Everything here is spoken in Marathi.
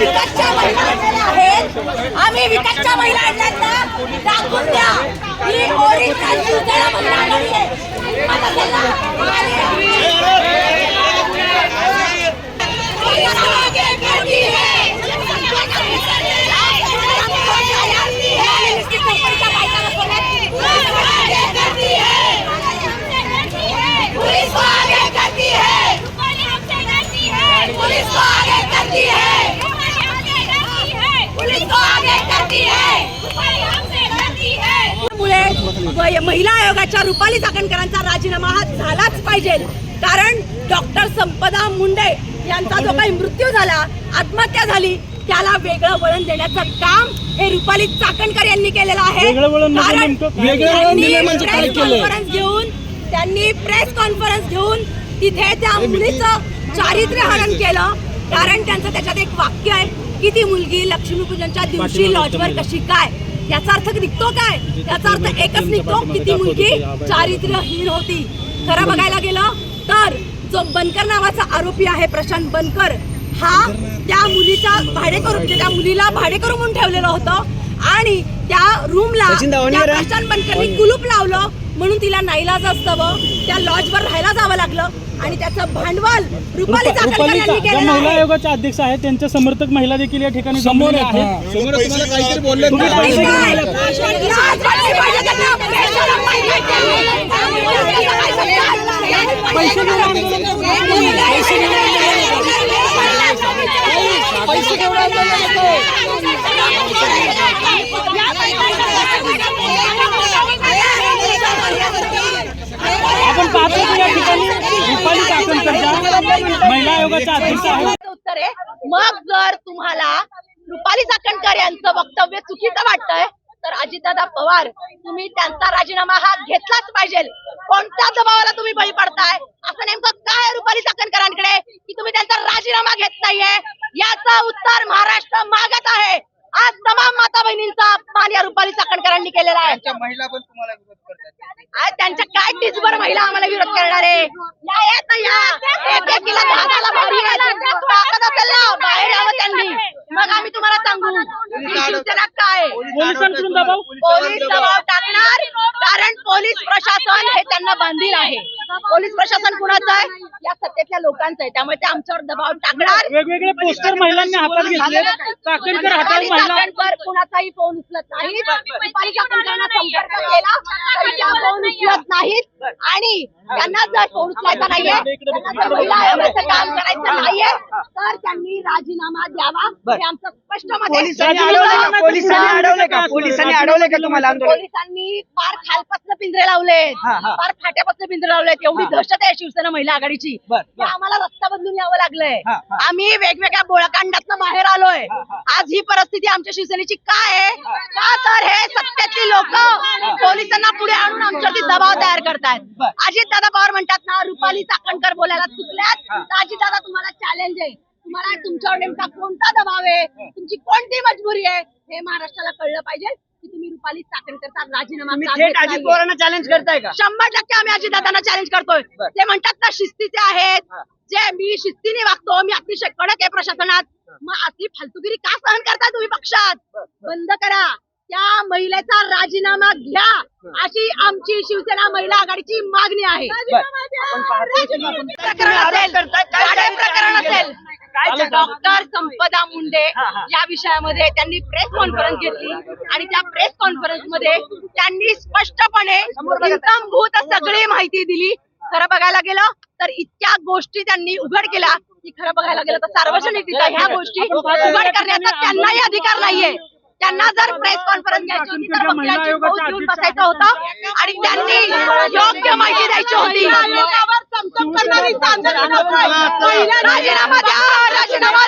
आम्ही विकासच्या महिला आणलेल्या आहेत. आम्ही विकासच्या महिला आणल्यात दाखवून द्या. ही ओरिजिनल शिवसेना महिला आणली आहे आता त्यांना आगे करती है पुलिस को आगे करती है पुलिस को आगे करती है पुलिस को आगे करती है मुळे व- महिला आयोगाच्या रुपाली चाकणकरांचा राजीनामा हा झालाच पाहिजे. कारण डॉक्टर संपदा मुंडे यांचा जो काही मृत्यू झाला आत्महत्या झाली त्याला वेगळं वळण देण्याचं काम हे रुपाली चाकणकर यांनी केलेलं आहे. वेगळं वळण म्हणजे दिलं म्हणजे प्रेस? कॉन्फरन्स घेऊन त्यांनी प्रेस कॉन्फरन्स घेऊन तिथे त्या मुलीचं चारित्र्य हनन केलं. कारण त्यांचं त्याच्यात एक वाक्य आहे की ती मुलगी लक्ष्मीपूजनच्या दिवशी लॉजवर कशी काय? याचा अर्थ निघतो काय याचा अर्थ एकच निघतो की ती मुलगी चारित्र्यहीन होती खरं बघायला गेलं तर जो बनकर नावाचा आरोपी आहे प्रशांत बनकर हा त्या मुलीचा भाडेकरू म्हणजे त्या मुलीला भाडेकरू म्हणून ठेवलेलं होतं आणि त्या रूमला. प्रशांत बनकरनी कुलूप लावलं म्हणून तिला नाईलाज असतं त्या लॉजवर राहायला जावं लागलं आणि त्याचं भांडवल रुपाली चाकणकर रुपाली यांनी ज्या केलेलं महिला आहे आयोगाच्या अध्यक्ष आहेत त्यांच्या समर्थक महिला देखील या ठिकाणी समोर आहेत काहीतरी बोलले काय? लाज वाटली पाहिजे त्यांना. पाहिजे काय पैसे पैसे घेऊन आंदोलन आपण पाहतो की या ठिकाणी रुपाली चाकणकरच्या महिला आयोगाच्या अध्यक्ष आहेत उत्तर आहे. मग जर तुम्हाला रुपाली चाकणकर यांचं वक्तव्य चुकीचं वाटतंय तर अजितदादा पवार तुम्ही त्यांचा राजीनामा हा घेतलाच पाहिजे. कोणत्या दबावाला तुम्ही बळी पडताय? असं नेमकं काय आहे रुपाली चाकणकरांकडे की तुम्ही त्यांचा राजीनामा घेत नाहीये? याचं उत्तर महाराष्ट्र मागत आहे. आज तमाम माता बहिणींचा अपमान या रुपाली चाकणकरांनी केलेला आहे. महिला पण तुम्हाला आज त्यांच्या काय टिचभर महिला आम्हाला विरोध करणार आहे. या येत ना या एक एक किलो भाताला भारी आहे. ताकद असेल ना बाहेर यावं त्यांनी. मग आम्ही तुम्हाला सांगू. शिवसेना काय? पोलीस दबाव? टाकणार कारण पोलीस प्रशासन हे त्यांना बांधील आहे. पोलीस प्रशासन कुणाचं आहे? या सत्तेतल्या लोकांचं आहे. त्यामुळे ते आमच्यावर दबाव टाकणार. वेगवेगळे पोस्टर महिलांनी हातात घेतले चाकणकर हातात महिला कुणाचाही फोन उचलत नाहीत रुपाली चाकणकरांना संपर्क केला तरी त्या फोन उचलत नाहीत. आणि त्यांना जर फोन उचलायचा नाहीये त्यांना जर महिला आयोगाचं काम करायचं नाहीये तर त्यांनी राजीनामा द्यावा. हे आमचं स्पष्ट मत आहे. पोलिसांनी अडवलं का? पोलिसांनी अडवलं काय का? असं? पोलिसांनी राजीनामा अडवलं का तुम्हाला आंदोलन? पोलिसांनी फार खालपासून पिंजरे लावलेत. हा, हा. फार फाट्यापासून पिंजरे लावलेत. एवढी हा. दहशत आहे शिवसेना महिला आघाडीची. बर, की आम्हाला रस्ता बदलून यावं लागलंय. हा, हा. आम्ही वेगवेगळ्या बोळकांडातनं बाहेर आलोय. हा, हा. आज ही परिस्थिती आमच्या शिवसेनेची काय आहे. का तर हे सत्तेतली लोक पोलिसांना पुढे आणून आमच्यावरती दबाव तयार करतायत. अजित दादा पवार म्हणतात ना रुपाली चाकणकर बोलायला चुकल्यात. तर अजित दादा तुम्हाला चॅलेंज आहे. तुम्हाला तुमच्यावर नेमका कोणता दबाव आहे? तुमची कोणती मजबुरी आहे? हे महाराष्ट्राला कळलं पाहिजे. की तुम्ही रुपाली चाकणकरचा राजीनामा तुम्ही का थेट घेत अजित नाहीये. पवारांना चॅलेंज करताय का शंभर टक्के आम्ही अजितदादांना चॅलेंज करतोय बर. ते म्हणतात ना शिस्तीचे आहेत हा. जे मी शिस्तीने वागतो मी अतिशय कडक आहे प्रशासनात मग अति फालतुगिरी का सहन करताय तुम्ही पक्षात. बंद करा त्या महिलेचा राजीनामा घ्या अशी आमची शिवसेना महिला आघाडीची मागणी आहे. प्रकरण असेल? डॉक्टर संपदा मुंडे. या विषयामध्ये त्यांनी प्रेस कॉन्फरन्स घेतली आणि त्या प्रेस कॉन्फरन्समध्ये त्यांनी स्पष्टपणे इत्थंभूत सगळी माहिती दिली. खरं बघायला गेलं तर इतक्या गोष्टी त्यांनी उघड केल्या. की खरं बघायला गेलं तर सार्वजनिकरित्या ह्या गोष्टी उघड करण्याचा त्यांनाही अधिकार नाहीये. त्यांना जर प्रेस कॉन्फरन्स घ्यायची होती तर वकिलांची फौज घेऊन बसायचं होतं. आणि त्यांनी योग्य माहिती द्यायची होती. राजीनामा द्या. राजीनामा